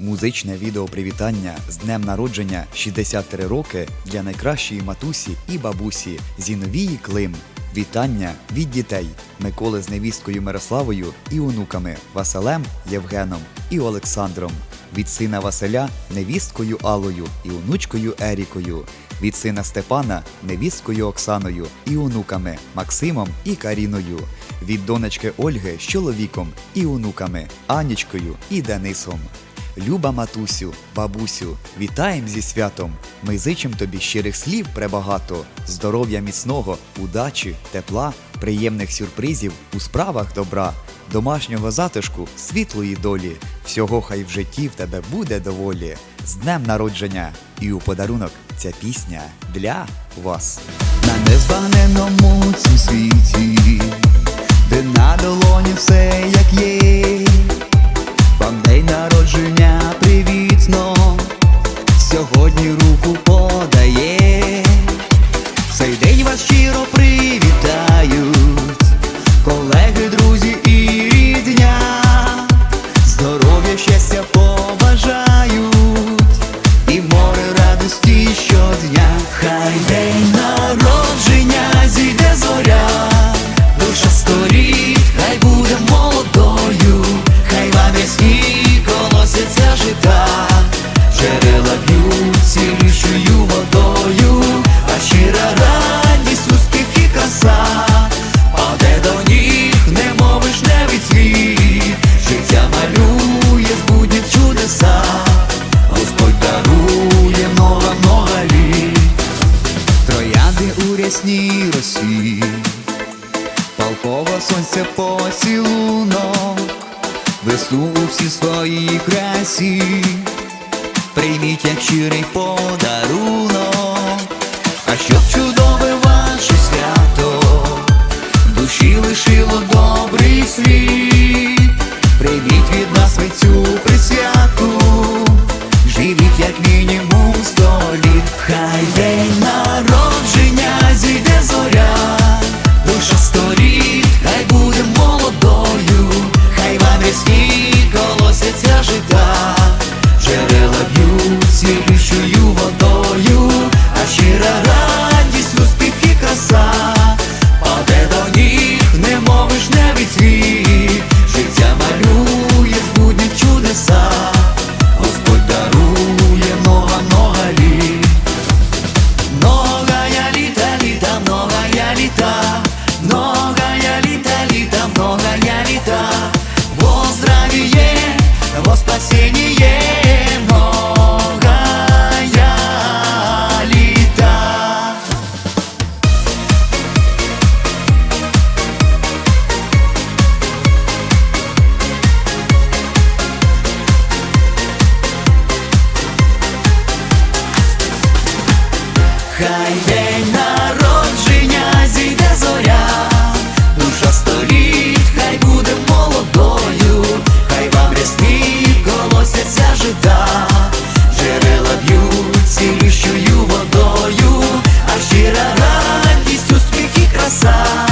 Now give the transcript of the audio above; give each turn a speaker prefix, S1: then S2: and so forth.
S1: Музичне відео привітання з днем народження 63 роки для найкращої матусі і бабусі Зіновії Клим. Вітання від дітей Миколи з невісткою Мирославою і онуками Василем, Євгеном і Олександром. Від сина Василя невісткою Алою і онучкою Ерікою. Від сина Степана невісткою Оксаною і онуками Максимом і Каріною. Від донечки Ольги з чоловіком і онуками Анічкою і Денисом. Люба матусю, бабусю, вітаєм зі святом. Ми зичим тобі щирих слів пребагато, здоров'я міцного, удачі, тепла, приємних сюрпризів у справах добра, домашнього затишку, світлої долі. Всього хай в житті в тебе буде доволі. З днем народження! І у подарунок ця пісня для вас.
S2: На незбагненному цім світі, сьогодні руку подає, цей день вас щиро привітають, колеги, друзі і рідня, здоров'я, щастя побажають. І море радості щодня. Хай день троянди росі, палково сонця поцілунок, весну у всій своїй красі, прийміть як щирий подарунок, колосяться жита, Хай день народження зійде зоря, душа століть, хай буде молодою, хай вам рясні колосяться жида, джерела б'ють цілющою водою, а щира радість, успіх і краса.